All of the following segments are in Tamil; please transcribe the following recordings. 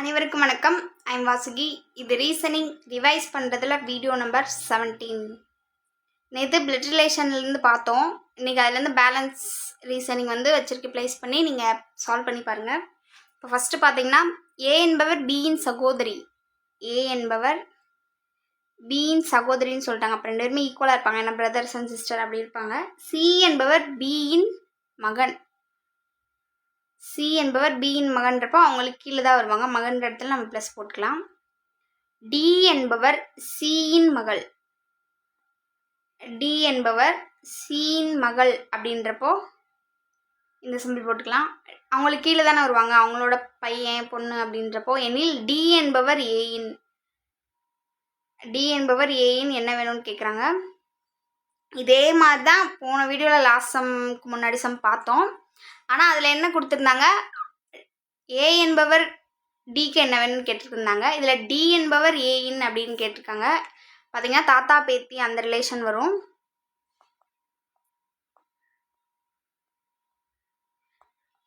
அனைவருக்கும் வணக்கம். ஐம் வாசுகி. இது ரீசனிங் ரிவைஸ் பண்ணுறதுல வீடியோ நம்பர் செவன்டீன் நேற்று பிளட் ரிலேஷன்லேருந்து பார்த்தோம். இன்றைக்கி அதுலேருந்து பேலன்ஸ் ரீசனிங் வந்து வச்சிருக்க. ப்ளேஸ் பண்ணி நீங்கள் சால்வ் பண்ணி பாருங்கள் இப்போ ஃபஸ்ட்டு பார்த்தீங்கன்னா ஏ என்பவர் பியின் சகோதரி. ஏ என்பவர் பியின் சகோதரின்னு சொல்லிட்டாங்க. அப்போ ரெண்டு பேருமே ஈக்குவலாக இருப்பாங்க. ஏன்னா பிரதர்ஸ் அண்ட் சிஸ்டர் அப்படி இருப்பாங்க. சி என்பவர் பியின் மகன். சி என்பவர் பியின் மகன்றப்போ அவங்களுக்கு கீழே தான் வருவாங்க. மகன்ற இடத்துல நம்ம ப்ளஸ் போட்டுக்கலாம். டி என்பவர் சியின் மகள். டி என்பவர் சியின் மகள் அப்படின்றப்போ இந்த சிம்பிள் போட்டுக்கலாம். அவங்களுக்கு கீழே தானே வருவாங்க. அவங்களோட பையன் பொண்ணு அப்படின்றப்போ எனில் டி என்பவர் ஏயின் டி என்பவர் ஏயின் என்ன வேணும்னு கேட்குறாங்க இதே மாதிரி தான் போன வீடியோவில் லாஸ்ட் சம்க்கு முன்னாடி சம் பார்த்தோம். ஆனால் அதில் என்ன கொடுத்துருந்தாங்க? ஏ என்பவர் டிக்கு என்னவென்னு கேட்டிருந்தாங்க. இதில் டி என்பவர் ஏஇன் அப்படின்னு கேட்டிருக்காங்க. பார்த்தீங்கன்னா தாத்தா பேத்தி அந்த ரிலேஷன் வரும்.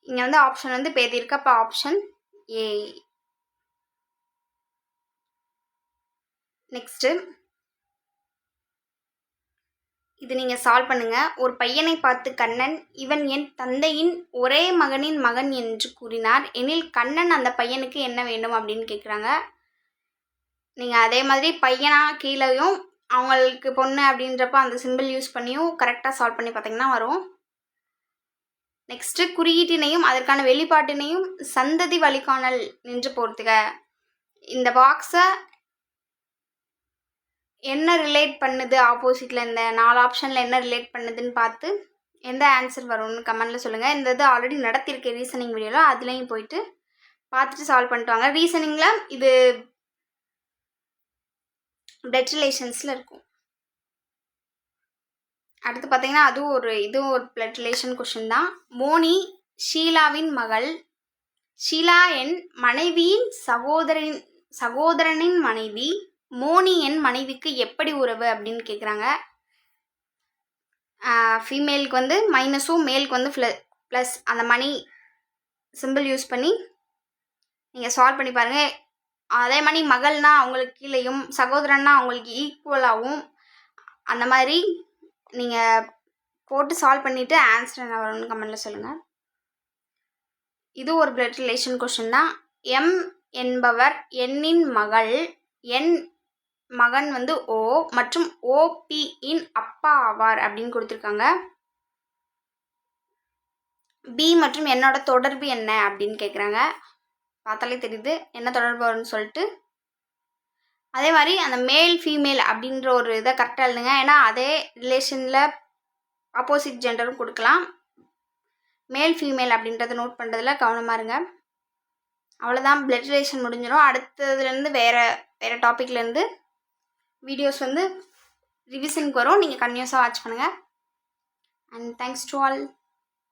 இங்கே வந்து ஆப்ஷன் வந்து பேத்தி இருக்கு. அப்போ ஆப்ஷன் ஏ நெக்ஸ்ட்டு இது நீங்கள் சால்வ் பண்ணுங்கள் ஒரு பையனை பார்த்து கண்ணன் இவன் என் தந்தையின் ஒரே மகனின் மகன் என்று கூறினார். எனில் கண்ணன் அந்த பையனுக்கு என்ன வேண்டும் அப்படின்னு கேட்குறாங்க நீங்கள் அதே மாதிரி பையனாக கீழேயும் அவங்களுக்கு பொண்ணு அப்படின்றப்ப அந்த சிம்பிள் யூஸ் பண்ணியும் கரெக்டாக சால்வ் பண்ணி பார்த்தீங்கன்னா வரும். நெக்ஸ்ட்டு குறியீட்டினையும் அதற்கான வெளிப்பாட்டினையும் சந்ததி வழிகாணல் நின்று போர்த்துக. இந்த பாக்ஸை என்ன ரிலேட் பண்ணுது ஆப்போசிட்டில் இந்த நாலு ஆப்ஷனில் என்ன ரிலேட் பண்ணுதுன்னு பார்த்து எந்த ஆன்சர் வரும்னு கமெண்ட்டில் சொல்லுங்கள் இந்த இது ஆல்ரெடி நடத்தியிருக்கேன் ரீசனிங் வீடியோவில் அதுலேயும் போயிட்டு பார்த்துட்டு சால்வ் பண்ணிட்டு வாங்க. ரீசனிங்கில் இது பிளட் ரிலேஷன்ஸில் இருக்கும். அடுத்து பார்த்தீங்கன்னா அதுவும் ஒரு இதுவும் ஒரு பிளட் ரிலேஷன் கொஷின் தான். மோனி ஷீலாவின் மகள். ஷீலா என் மனைவியின் சகோதரின் சகோதரனின் மனைவி. மோனி என் மனைவிக்கு எப்படி உறவு அப்படின்னு கேட்குறாங்க ஃபீமேலுக்கு வந்து மைனஸும் மேலுக்கு வந்து ஃப்ள ப்ளஸ் அந்த மணி சிம்பிள் யூஸ் பண்ணி நீங்கள் சால்வ் பண்ணி பாருங்கள் அதே மாதிரி மகள்னா அவங்களுக்கு கீழேயும் சகோதரன்னா அவங்களுக்கு ஈக்குவலாகவும் அந்த மாதிரி நீங்கள் போட்டு சால்வ் பண்ணிவிட்டு ஆன்சர் என்ன வரும்னு கமெண்டில் சொல்லுங்கள் இது ஒரு பிளட் ரிலேஷன் கொஷின் தான். எம் என்பவர் எண்ணின் மகள் என் மகன் வந்து ஓ மற்றும் ஓபியின் அப்பா ஆவார் அப்படின்னு கொடுத்துருக்காங்க. பி மற்றும் என்னோட தொடர்பு என்ன அப்படின்னு கேட்குறாங்க பார்த்தாலே தெரியுது என்ன தொடர்பு வரும்னு சொல்லிட்டு. அதே மாதிரி அந்த மேல் ஃபீமேல் அப்படின்ற ஒரு இதை கரெக்டாக எழுதுங்க. ஏன்னா அதே ரிலேஷனில் ஆப்போசிட் ஜெண்டரும் கொடுக்கலாம். மேல் ஃபீமேல் அப்படின்றத நோட் பண்ணுறதுல கவனமாக இருங்க. அவ்வளோதான் பிளட் ரிலேஷன் முடிஞ்சிடும் அடுத்ததுலேருந்து வேறு வேறு டாப்பிக்லேருந்து வீடியோஸ் வந்து ரிவிஷனுக்கு வரும். நீங்கள் கன்யூஸாக வாட்ச் பண்ணுங்கள் அண்ட் தேங்க்ஸ் டு ஆல்